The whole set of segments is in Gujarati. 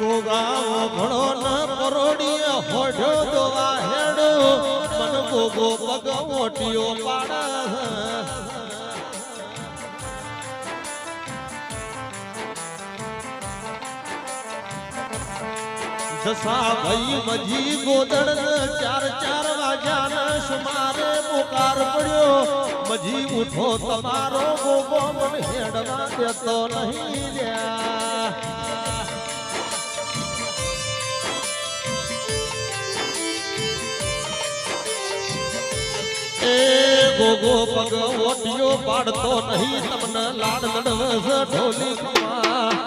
ગોગાઓ ઘણો ન પરોડીએ, હોઢો દોવા હેડો, મન ગોગો પગ મોટીઓ પાડા. જસા ભાઈ મજી ગોદડ ચાર ચાર વાગ્યાના સુમારે પુકાર પડ્યો. મજી ઉઠો, તમારો ગોગો મન હેડવા દેતો નહીં લ્યા. ગોગો પગ ઓટિયો પાડતો નહીં. તમને લાડ લડવસ ઢોલી કુવા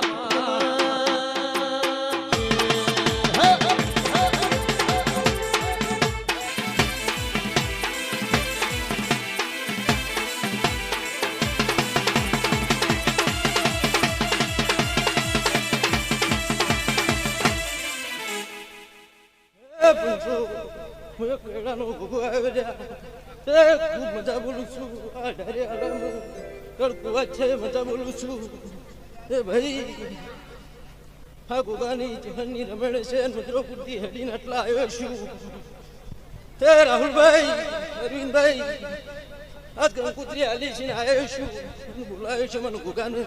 એ ખૂબ મજા બોલું છું. આ ડારે આરામ કડકુવા છે મજા બોલું છું. એ ભાઈ, આ ગોગાની જીવનની રમણ છે નજરો પૂરતી હેડીને આટલા આવ્યો છું. તે રાહુલભાઈ, અરવિંદભાઈ આજ કંકુત્રી આલી છે આવ્યો છું. બોલાયો છે મને ગોગાને.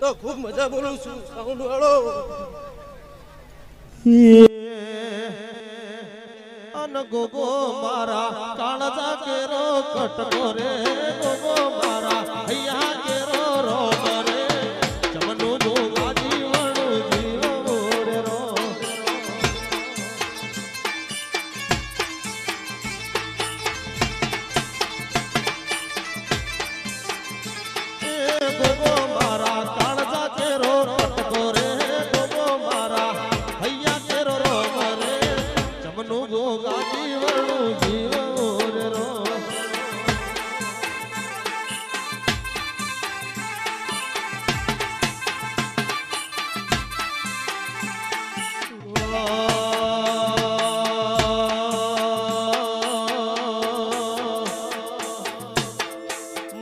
તો ખૂબ મજા બોલું છું. સાઉન્ડ વાળો. અન ગોગો મારા કાળજા કેરો કટકો રે ગોગો મારા. હૈયા જમનું ગોગા જીવણ જીવો રે રો.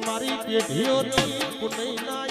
મારી પેઢીઓની પુનૈના